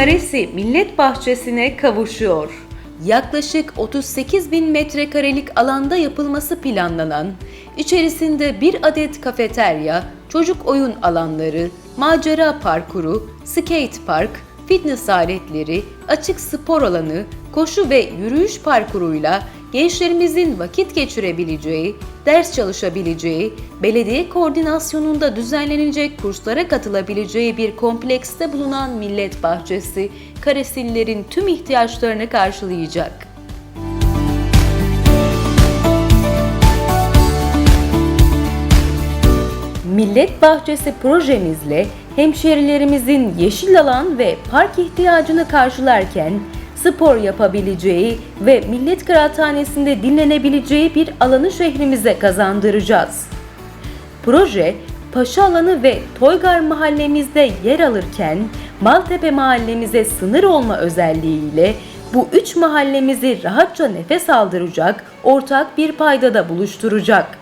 karesi millet bahçesine kavuşuyor. Yaklaşık 38 bin metrekarelik alanda yapılması planlanan, içerisinde bir adet kafeterya, çocuk oyun alanları, macera parkuru, skate park, fitness aletleri, açık spor alanı, koşu ve yürüyüş parkuruyla gençlerimizin vakit geçirebileceği, ders çalışabileceği, belediye koordinasyonunda düzenlenecek kurslara katılabileceği bir komplekste bulunan Millet Bahçesi, Karesililerin tüm ihtiyaçlarını karşılayacak. Millet Bahçesi projemizle hemşerilerimizin yeşil alan ve park ihtiyacını karşılarken spor yapabileceği ve Millet Kıraathanesi'nde dinlenebileceği bir alanı şehrimize kazandıracağız. Proje, Paşa Alanı ve Toygar mahallemizde yer alırken Maltepe mahallemize sınır olma özelliğiyle bu üç mahallemizi rahatça nefes aldıracak, ortak bir paydada buluşturacak.